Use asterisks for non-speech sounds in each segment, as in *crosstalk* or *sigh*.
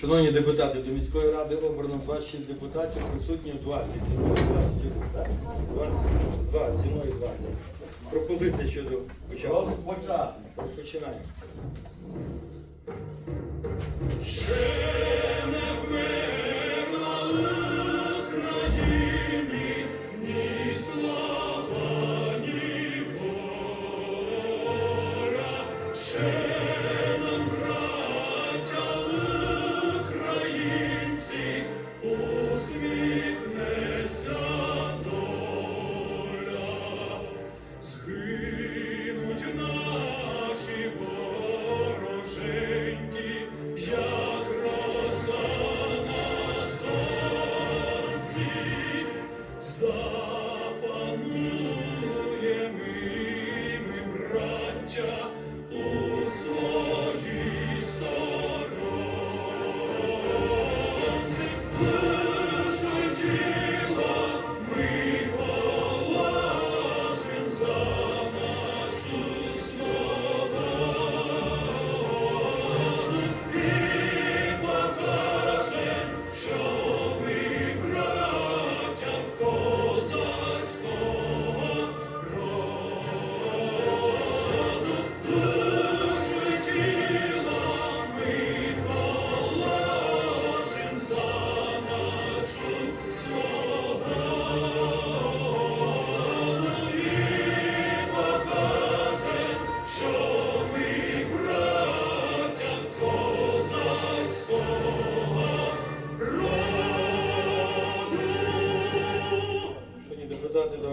Шановні депутати, до міської ради обрано 26 депутатів, присутні 20. Зі мною 20, 20, зі мною 20. Пропозиція щодо початку. Розпочати. Починаємо.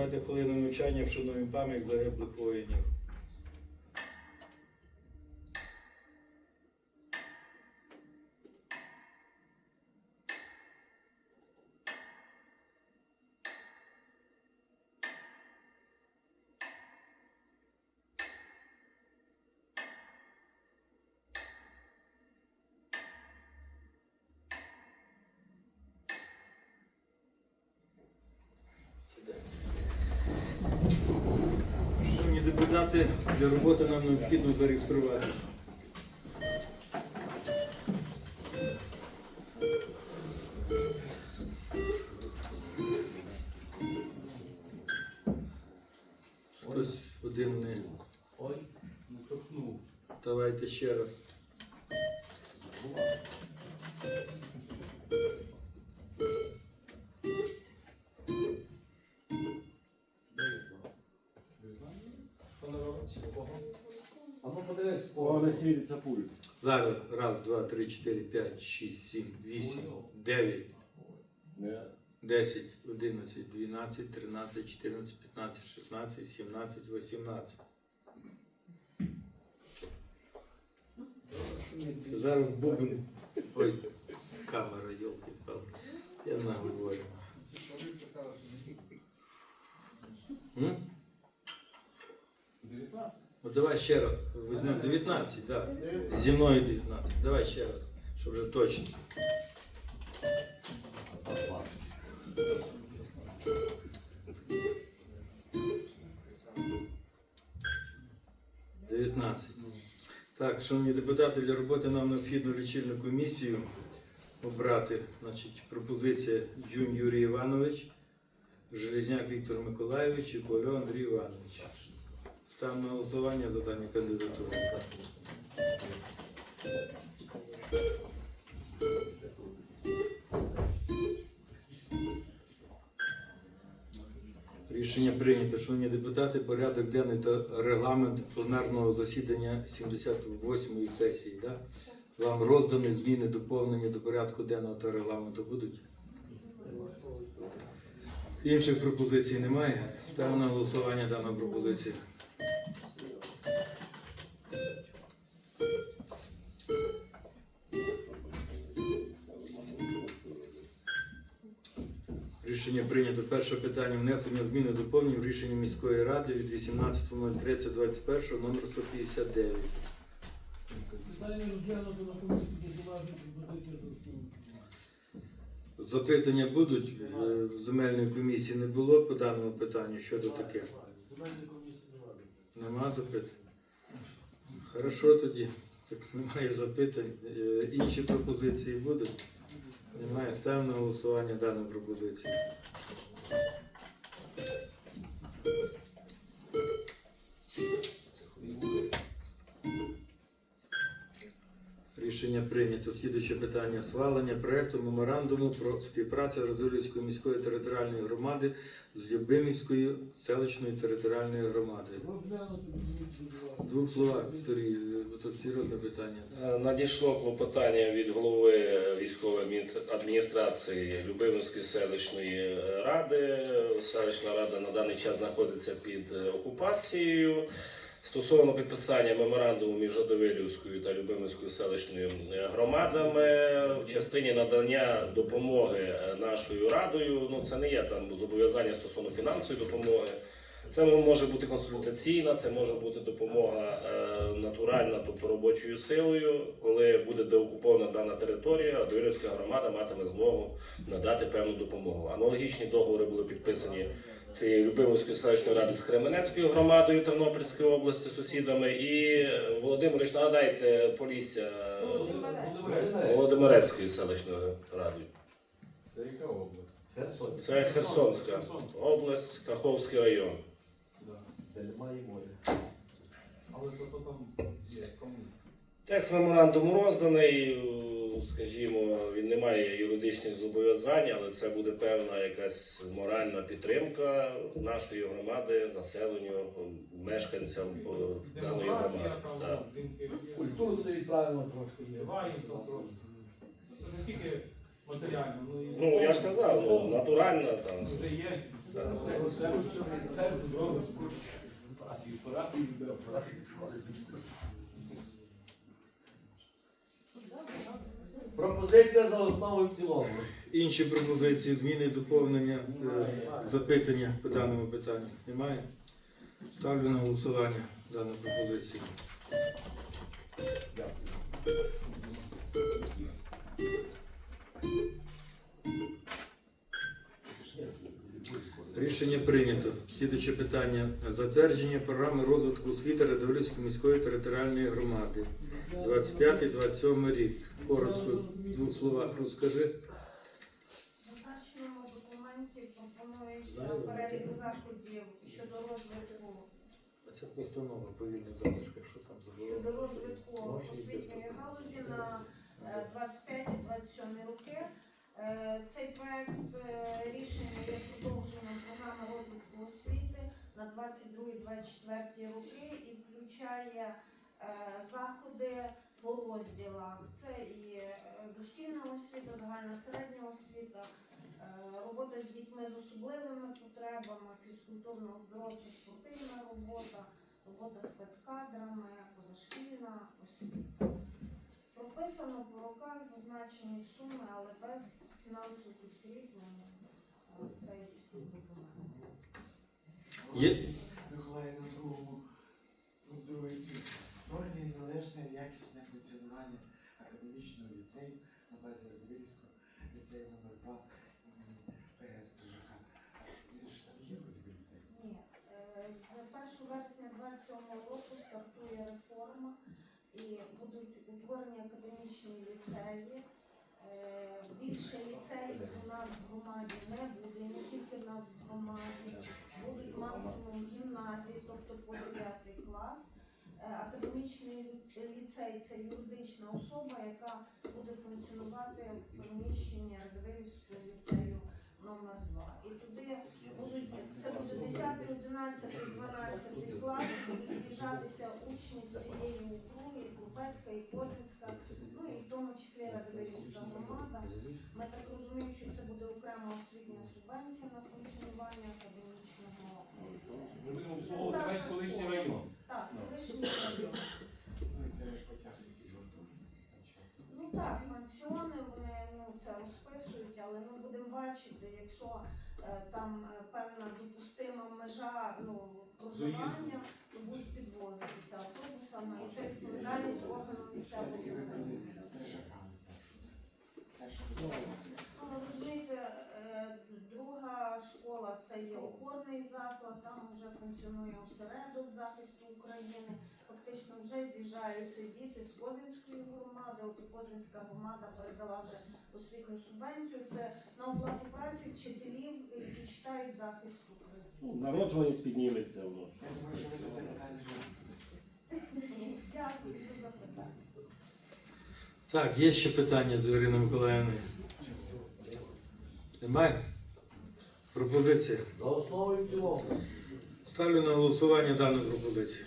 Давайте хвилину мовчання вшануємо пам'ять загиблих воїнів. Депутати, для роботи нам необхідно зареєструватися. А ну подивись, О, не світиться пульт. Зараз. Раз, два, три, чотири, п'ять, шість, сім, вісім, дев'ять. 10, 11, 12, 13, 14, 15, 16, 17, 18. Зараз бубен. Ой, камера, йолки палки Я наговорю. М? Ну давай ще раз. Візьмемо 19, так. Да. Зі мною 19. Давай ще раз, щоб вже точно. – 19. Так, шановні депутати, для роботи нам необхідно лічильну комісію обрати. Значить, пропозиція Джун Юрій Іванович, Железняк Віктор Миколайович і Кольо Андрій Іванович. Ставимо на голосування за дані кандидатури. Рішення прийнято. Шановні депутати, порядок денний та регламент пленарного засідання 78-ї сесії. Да? Вам роздані зміни, доповнення до порядку денного та регламенту будуть? Інших пропозицій немає. Ставимо на голосування дану пропозицію. Перше питання внесення зміни доповнень в рішення міської ради від 18.03.21 номер 159. Питання розглянуто на комісії повноважень пропозиція до Запитання будуть Е, земельної комісії не було по даному питанню таке. Земельної комісії немає. Нема запитань? Хорошо тоді. Так немає запитань. Е, Інші пропозиції будуть? Немає. Ставимо на голосування дану пропозицію. Thank *laughs* you. Рішення прийнято. Слідуюче питання схвалення проекту меморандуму про співпрацю Радивилівської міської територіальної громади з Любимівською селищною територіальною громадою. Двох словах, Сергій, тут серйозне питання. Е, Надійшло клопотання від голови військової адмін- адміністрації Любимівської селищної ради. Селищна рада на даний час знаходиться під е, окупацією. Стосовно підписання меморандуму між Радовилівською та Любимівською селищною е, громадами в частині надання допомоги е, нашою радою. Ну це не є там зобов'язання стосовно фінансової допомоги. Це може бути консультаційна, це може бути допомога е, натуральна, тобто робочою силою. Коли буде деокупована дана територія, Адвилівська громада матиме змогу надати певну допомогу. Аналогічні договори були підписані цією Любимовською селищною радою з Кременецькою громадою Тернопільської області, сусідами. І е, Володимирич, нагадайте Полісся е, Володимирецькою селищною радою. Це яка область? Це Херсонська область, Каховський район. Де немає моря. Але зато там є. Текст меморандуму розданий, е, скажімо, він не має юридичних зобов'язань, але це буде певна якась моральна підтримка нашої громади, населенню, мешканцям е, даної громади. Так. Культуру туди відправимо трошки. є. Це не тільки матеріально, ну і Ну я ж казав, ну, натуральна там. вже є. Так. Пропозиція за основу і в цілому. Інші пропозиції, зміни, доповнення, е, запитання по даному питанню немає? Ставлю на голосування дану пропозицію. Рішення прийнято. Слідуюче питання. Затвердження програми розвитку освіти Радовилівської міської територіальної громади. 25-27 рік. Коротко, в двох словах розкажи. В зазначеному документі пропонується перелік заходів щодо розвитку Це постанова повільна залишка, що там щодо розвитку освітньої галузі на е, 25-27 роки. Е, Цей проект е, рішення є продовженням програми розвитку освіти на 22-24 роки і включає е, заходи по розділах. Це і дошкільна освіта, загальна середня освіта, робота з дітьми з особливими потребами, фізкультурно-оздоровча спортивна робота, робота з педкадрами, позашкільна освіта. Прописано по роках зазначені суми, але без фінансових підкріплень е, цей документ. Є, Миколаїв на другому, у другій створення належне якісне функціонування академічного ліцею на базі Радивильського ліцею номер 2 імені ПС ДЖК. А ж там є ліцей? Ні, е, з 1 вересня 27 року стартує реформа і будуть утворені академічні ліцеї. Е, Більше ліцеїв у нас в громаді не буде, не тільки в нас в громаді. Будуть максимум гімназії, тобто по 9 клас. Е, Академічний ліцей це юридична особа, яка буде функціонувати в приміщенні Радивилівського ліцею номер 2. І туди будуть це буде 10, 11, 12 клас, будуть з'їжджатися учні з цієї округи, і Крупецька, і Козицька, ну і в тому числі Радивилівська громада. Ми так розуміємо, що це буде окрема освітня субвенція на функціонування академічного весь колишній район. Так, колишній район. Ну і це ж потягне якісь гуртожитки. там ще. Ну так, пансіони вони ну це розписують, але ми будемо бачити, якщо е, там е, певна допустима межа ну проживання, то будуть підвозитися автобусами, і це відповідальність органу місцевого самоврядування. Ну, розумієте, е, друга школа це є опорний заклад, там вже функціонує осередок захисту України. Фактично вже з'їжджаються діти з Козинської громади. От Козинська громада передала вже освітню субвенцію. Це на оплату праці вчителів, які читають захист України. Ну, Народжуваність підніметься воно. Дякую за запитання. Так, є ще питання до Ірини Миколаївни? Немає? Пропозиція. За основу і в цілому. Ставлю на голосування дану пропозицію.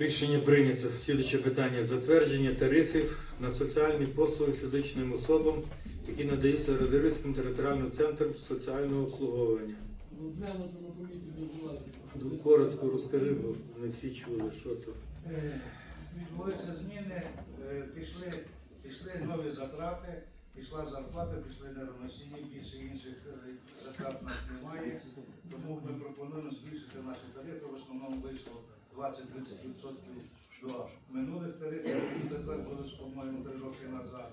Рішення прийнято. Слідуюче питання. Затвердження тарифів на соціальні послуги фізичним особам, які надаються Радивицьким територіальним центром соціального обслуговування. Влади. Ну, Коротко розкажи, бо не всі чули, що то. Е, відбулися зміни, е, пішли, пішли нові затрати, пішла зарплата, пішли нерівностійні, більше інших е, затрат нас немає. Тому ми пропонуємо збільшити наші тарифи. В основному вийшло 20-30% до минулих тарифів, які затверджувалися, по-моєму, три роки назад.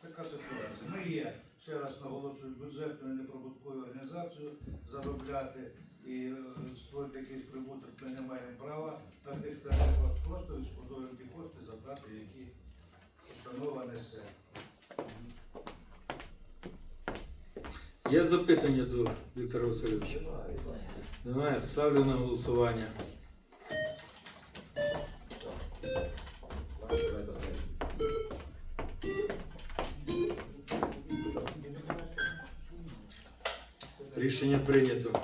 Така ситуація. Ми є, ще раз наголошую, бюджетною неприбутковою організацією заробляти і е, створити якийсь прибуток ми не маємо права на тих тарифах. Просто відшкодовуємо ті кошти, затрати, які установа несе. Є запитання до Віктора Васильовича? Немає. Ставлю на голосування. Рішення прийнято.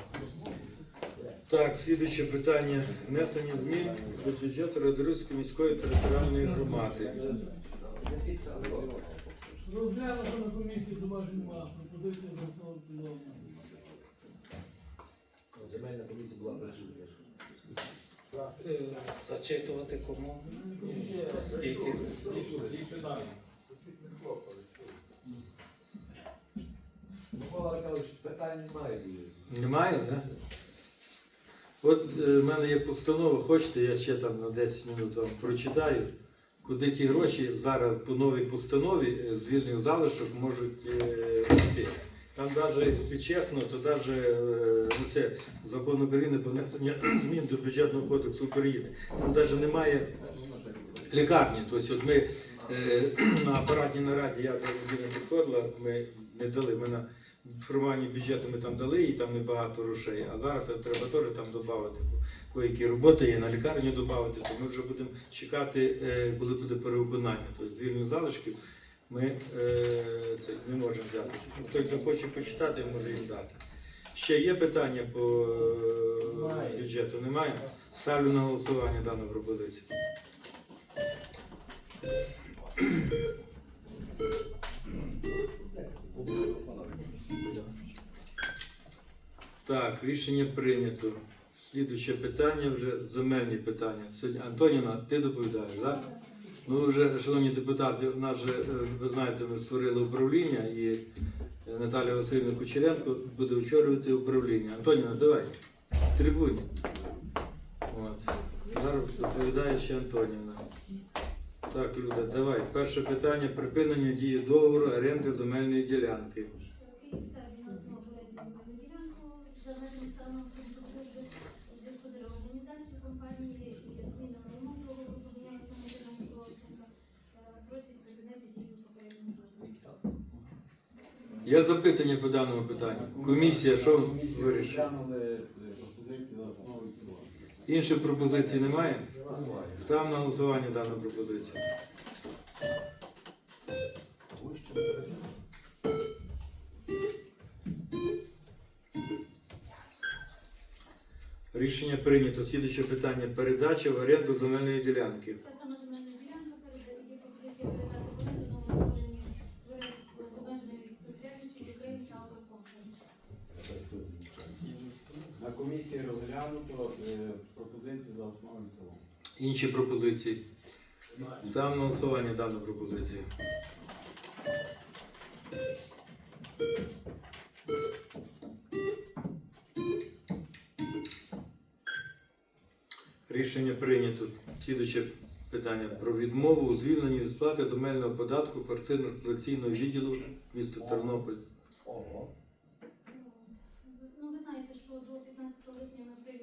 Так, слідуюче питання. Внесення змін до бюджету Радорівської міської територіальної громади. Розглянути на комісії зображення пропозиція Земельна комісія була присутня. Зачитувати кому? Скільки? Микола Аркадович, питань немає. Немає, так? От е, в мене є постанова, хочете, я ще там на 10 минут вам прочитаю, куди ті гроші зараз по новій постанові е, з вільних залишок можуть е, йти. Там навіть, якщо чесно, то навіть ну, це закон України про внесення *clears throat* змін до бюджетного кодексу України. Там навіть немає лікарні. Тобто от ми е, *clears throat* на апаратній нараді, я до Володимира підходила, ми не дали. Ми на формуванні бюджету ми там дали, і там небагато грошей. А зараз треба теж там додати. Які роботи є на лікарню додати, то ми вже будемо чекати, е, коли буде перевиконання. Тобто вільних залишків ми е, це не можемо взяти. Хтось захоче почитати, може їм дати. Ще є питання по е, бюджету? Немає? Ставлю на голосування дану пропозицію. Так, рішення прийнято. Слідуюче питання вже земельні питання. Сьогодні Антоніна, ти доповідаєш, так? Ну, вже, шановні депутати, у нас же, е, ви знаєте, ми створили управління і е, Наталія Васильівна Кучеренко буде очолювати управління. Антоніна, давай, трибуні. От. Зараз доповідає ще Антонівна. Так, Люда, давай. Перше питання припинення дії договору оренди земельної ділянки. Є запитання по даному питанню. Комісія, що вирішила? Інших пропозицій? Немає. Ставимо на голосування дану пропозицію. Рішення прийнято. Слідуюче питання. Передача в оренду земельної ділянки. Розглянуто е, пропозиції за основу і цілому. Інші пропозиції. Ставимо на голосування дану пропозицію. Рішення прийнято. Слідуюче питання про відмову у звільненні від сплати земельного податку квартирно-експлуатаційного відділу міста Тернопіль. Ого. Ну, ви знаєте, що до 15 липня ми при-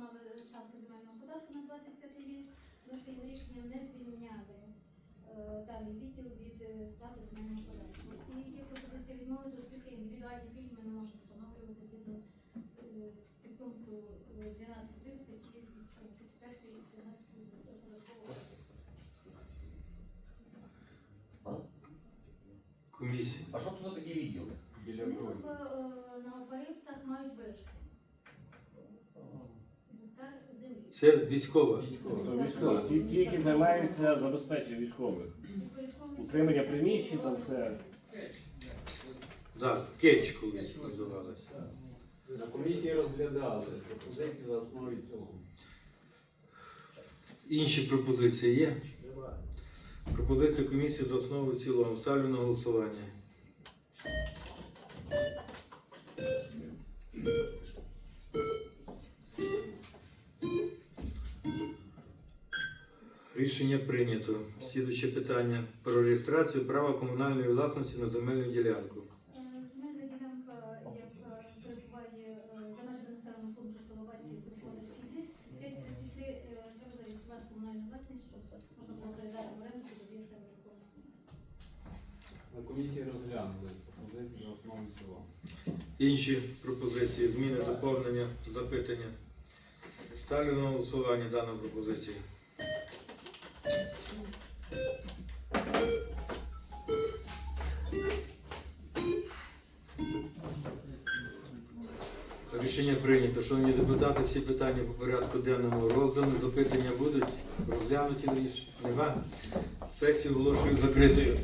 мали ставки земельного податку на 25 рік. Ми своїм рішенням не звільняли е, даний відділ від е, сплати земельного податку. І є пропозиція відмовити, оскільки індивідуальні пільги ми не можемо встановлювати згідно з е, підпункту е, 12.3 статті 274 і 13 податкового. Комісія. А що тут за такі відділи? Біля Вони броні. в, е, на Це військова. Військові. Ті, ті, які займаються забезпеченням військових. Утримання приміщень, там все. Так, кетч колись називалася. На комісії розглядали пропозиції за основу і в цілому. Інші пропозиції є? Пропозиція комісії за основу в цілому. Ставлю на голосування. Рішення прийнято. Слідуюче питання про реєстрацію права комунальної власності на земельну ділянку. Е, Земельна ділянка, яка перебуває е, за межами населеного пункту Батьків Господарський двір, 533 е, треба зареєструвати комунальну власність, щоб можна було передати в оренду до об'єкта нерухомого. На комісії розглянули пропозиції за основу цілому. Інші пропозиції, зміни, доповнення, запитання. Ставлю на голосування дану пропозицію. Рішення прийнято. Шановні депутати, всі питання по порядку денному роздані. Запитання будуть розглянуті річ. Нема. Сесію оголошую закритою.